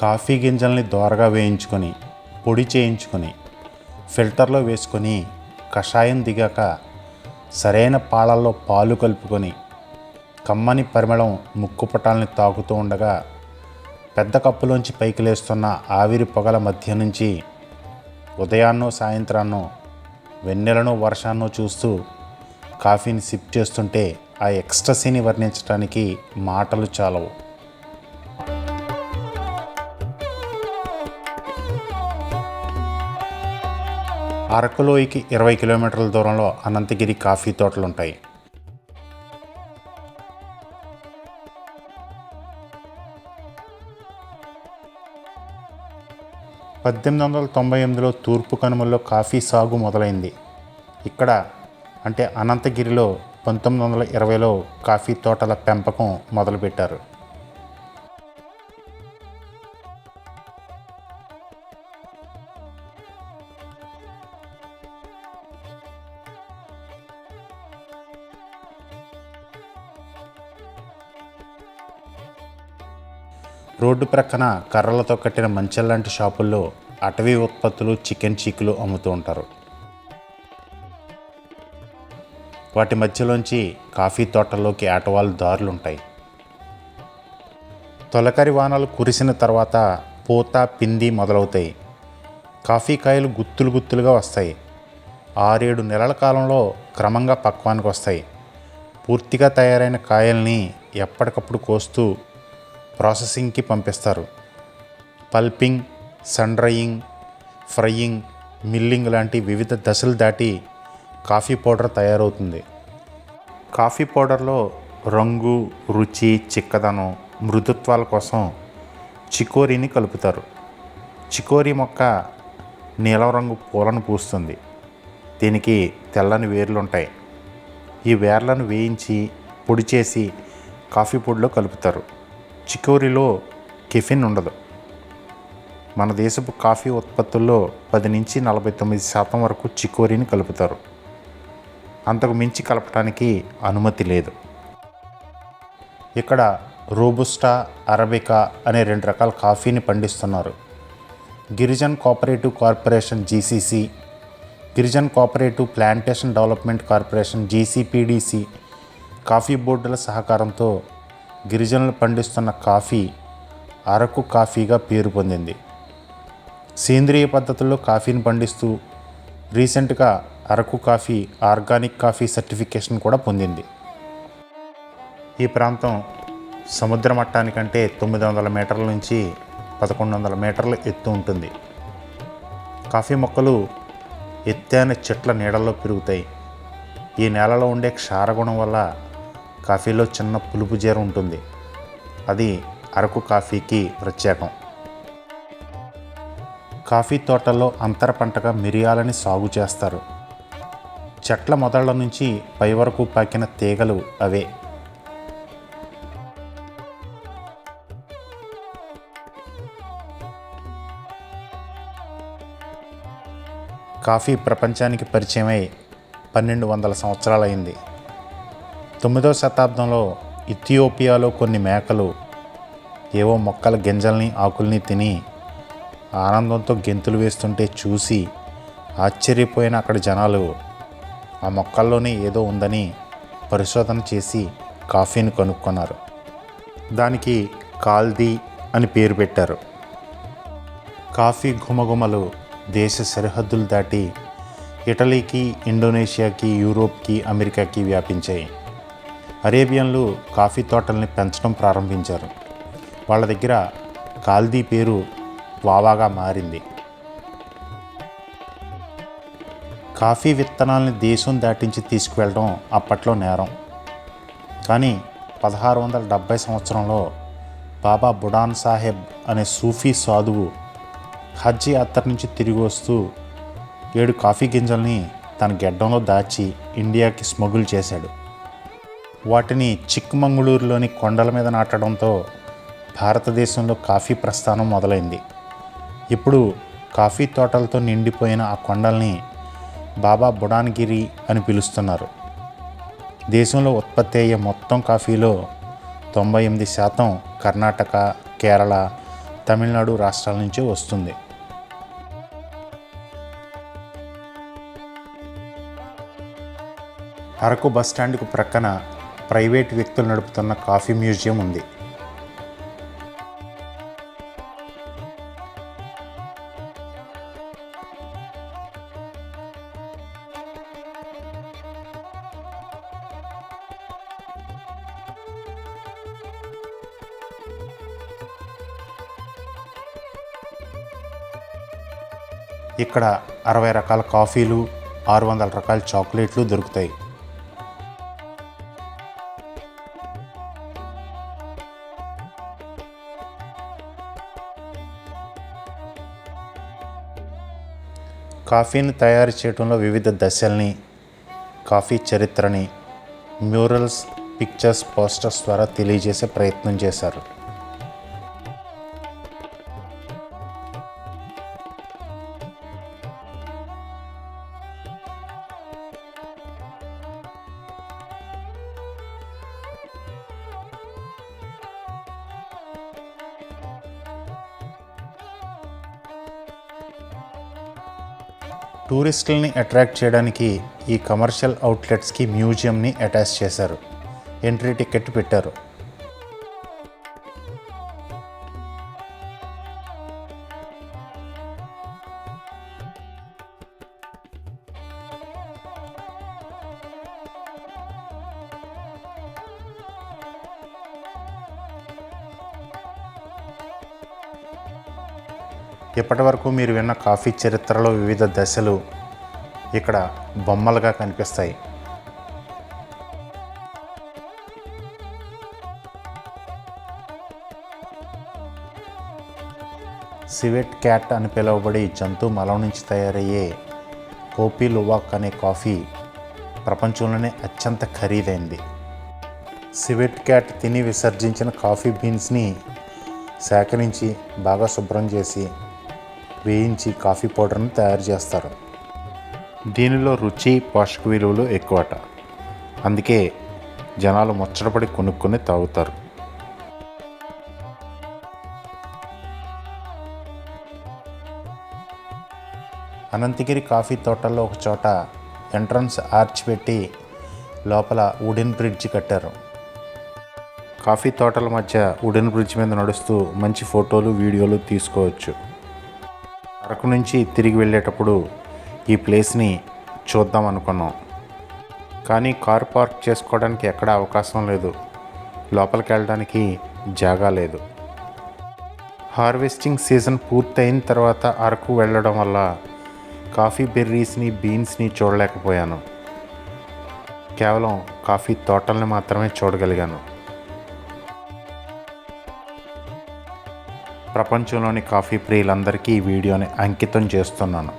Coffee గింజల్ని దోరగా వేయించుకొని పొడి చేయించుకొని ఫిల్టర్లో వేసుకొని కషాయం దిగాక సరైన పాలల్లో పాలు కలుపుకొని కమ్మని పరిమళం ముక్కుపటాలని తాకుతూ ఉండగా పెద్ద కప్పులోంచి పైకి లేస్తున్న ఆవిరి పొగల మధ్య నుంచి ఉదయాన్నో సాయంత్రాన్నో వెన్నెలను వర్షాన్నో చూస్తూ కాఫీని సిప్ చేస్తుంటే ఆ ఎక్స్ట్రసీని వర్ణించడానికి మాటలు చాలవు. అరకులోయకి ఇరవై కిలోమీటర్ల దూరంలో అనంతగిరి కాఫీ తోటలు ఉంటాయి పద్దెనిమిది వందల తొంభై ఎనిమిదిలో తూర్పు కనుమల్లో కాఫీ సాగు మొదలైంది. ఇక్కడ అంటే అనంతగిరిలో పంతొమ్మిది వందల ఇరవైలో కాఫీ తోటల పెంపకం మొదలుపెట్టారు. రోడ్డు ప్రక్కన కర్రలతో కట్టిన మంచెల్లాంటి షాపుల్లో అటవీ ఉత్పత్తులు చికెన్ చీకులు అమ్ముతూ ఉంటారు. వాటి మధ్యలోంచి కాఫీ తోటల్లోకి ఆటవాళ్ళు దారులు ఉంటాయి తొలకరి వానలు కురిసిన తర్వాత పూత పిండి మొదలవుతాయి. కాఫీ కాయలు గుత్తులు గుత్తులుగా వస్తాయి. ఆరేడు నెలల కాలంలో క్రమంగా పక్వానికి వస్తాయి. పూర్తిగా తయారైన కాయల్ని ఎప్పటికప్పుడు కోస్తూ ప్రాసెసింగ్కి పంపిస్తారు. Pulping sun drying frying milling లాంటి వివిధ దశలు దాటి కాఫీ పౌడర్ తయారవుతుంది. కాఫీ పౌడర్లో రంగు రుచి చిక్కదనం మృదుత్వాల కోసం చికోరీని కలుపుతారు. చికోరీ మొక్క నీలం రంగు పూలను పూస్తుంది. దీనికి తెల్లని వేర్లు ఉంటాయి ఈ వేర్లను వేయించి పొడి చేసి కాఫీ పొడిలో కలుపుతారు. చికోరీలో కెఫిన్ ఉండదు. మన దేశపు కాఫీ ఉత్పత్తుల్లో పది నుంచి నలభై తొమ్మిది శాతం వరకు చికోరీని కలుపుతారు. అంతకు మించి కలపడానికి అనుమతి లేదు. ఇక్కడ రోబుస్టా అరబికా అనే రెండు రకాల కాఫీని పండిస్తున్నారు. Girijan cooperative corporation GCC Girijan cooperative plantation development corporation GCPDC coffee బోర్డుల సహకారంతో గిరిజనులు పండిస్తున్న కాఫీ అరకు కాఫీగా పేరు పొందింది. సేంద్రియ పద్ధతుల్లో కాఫీని పండిస్తూ రీసెంట్గా Araku coffee organic coffee certification కూడా పొందింది. ఈ ప్రాంతం సముద్ర మట్టానికంటే తొమ్మిది వందల మీటర్ల నుంచి పదకొండు వందల మీటర్ల ఎత్తు ఉంటుంది. కాఫీ మొక్కలు ఎత్తైన చెట్ల నీడల్లో పెరుగుతాయి. ఈ నేలలో ఉండే క్షారగుణం వల్ల కాఫీలో చిన్న పులుపు జీర ఉంటుంది. అది అరకు కాఫీకి ప్రత్యేకం. కాఫీ తోటల్లో అంతర పంటగా మిరియాలని సాగు చేస్తారు. చెట్ల మొదళ్ళ నుంచి పై వరకు పాకిన తీగలు అవే. కాఫీ ప్రపంచానికి పరిచయమై పన్నెండు వందల సంవత్సరాలైంది. తొమ్మిదవ శతాబ్దంలో ఇథియోపియాలో కొన్ని మేకలు ఏవో మొక్కల గింజల్ని ఆకుల్ని తిని ఆనందంతో గెంతులు వేస్తుంటే చూసి ఆశ్చర్యపోయిన అక్కడి జనాలు ఆ మొక్కల్లోనే ఏదో ఉందని పరిశోధన చేసి కాఫీని కనుక్కున్నారు. దానికి కాల్దీ అని పేరు పెట్టారు. కాఫీ ఘుమఘుమలు దేశ సరిహద్దులు దాటి ఇటలీకి ఇండోనేషియాకి యూరోప్కి అమెరికాకి వ్యాపించాయి. అరేబియన్లు కాఫీ తోటల్ని పెంచడం ప్రారంభించారు. వాళ్ళ దగ్గర కాల్దీ పేరు వావాగా మారింది. కాఫీ విత్తనాల్ని దేశం దాటించి తీసుకువెళ్ళడం అప్పట్లో నేరం. కానీ పదహారు వందల డెబ్భై సంవత్సరంలో బాబా బుడాన్ సాహెబ్ అనే సూఫీ సాధువు హజ్ యాత్ర నుంచి తిరిగి వస్తూ ఏడు కాఫీ గింజల్ని తన గెడ్డంలో దాచి ఇండియాకి స్మగుల్ చేశాడు. వాటిని చిక్మంగళూరులోని కొండల మీద నాటడంతో భారతదేశంలో కాఫీ ప్రస్థానం మొదలైంది. ఇప్పుడు కాఫీ తోటలతో నిండిపోయిన ఆ కొండల్ని బాబా బుడాన్గిరి అని పిలుస్తున్నారు. దేశంలో ఉత్పత్తి అయ్యే మొత్తం కాఫీలో తొంభై ఎనిమిది శాతం కర్ణాటక కేరళ తమిళనాడు రాష్ట్రాల నుంచి వస్తుంది. అరకు బస్ స్టాండ్కు ప్రక్కన ప్రైవేట్ వ్యక్తులు నడుపుతున్న కాఫీ మ్యూజియం ఉంది. ఇక్కడ అరవై రకాల కాఫీలు ఆరు వందల రకాల చాక్లెట్లు దొరుకుతాయి. కాఫీని తయారు చేయడంలో వివిధ దశల్ని కాఫీ చరిత్రని మ్యూరల్స్ పిక్చర్స్ పోస్టర్స్ ద్వారా తెలియజేసే ప్రయత్నం చేశారు. టూరిస్టులని అట్రాక్ట్ చేయడానికి ఈ కమర్షియల్ అవుట్లెట్స్కి మ్యూజియంని అటాచ్ చేశారు. ఎంట్రీ టికెట్ పెట్టారు. ఇప్పటి వరకు మీరు విన్న కాఫీ చరిత్రలో వివిధ దశలు ఇక్కడ బొమ్మలుగా కనిపిస్తాయి. సివెట్ క్యాట్ అని పిలువబడి జంతు మలం నుంచి తయారయ్యే కోపీ లువాక్ అనే కాఫీ ప్రపంచంలోనే అత్యంత ఖరీదైంది. సివెట్ క్యాట్ తిని విసర్జించిన కాఫీ బీన్స్ని సేకరించి బాగా శుభ్రం చేసి వేయించి కాఫీ పౌడర్ని తయారు చేస్తారు. దీనిలో రుచి పోషక విలువలు ఎక్కువట. అందుకే జనాలు ముచ్చటపడి కొనుక్కొని తాగుతారు. అనంతగిరి కాఫీ తోటల్లో ఒక చోట ఎంట్రన్స్ ఆర్చ్ పెట్టి లోపల వుడెన్ బ్రిడ్జ్ కట్టారు. కాఫీ తోటల మధ్య వుడెన్ బ్రిడ్జ్ మీద నడుస్తూ మంచి ఫోటోలు వీడియోలు తీసుకోవచ్చు. అరకు నుంచి తిరిగి వెళ్ళేటప్పుడు ఈ ప్లేస్ని చూద్దాం అనుకున్నాం. కానీ కార్ పార్క్ చేసుకోవడానికి ఎక్కడ అవకాశం లేదు. లోపలికి వెళ్ళడానికి జాగా లేదు. హార్వెస్టింగ్ సీజన్ పూర్తయిన తర్వాత అరకు వెళ్ళడం వల్ల కాఫీ బెర్రీస్ని బీన్స్ని చూడలేకపోయాను. కేవలం కాఫీ తోటల్ని మాత్రమే చూడగలిగాను. ప్రపంచంలోని కాఫీ ప్రియులందరికీ ఈ వీడియోని అంకితం చేస్తున్నాను.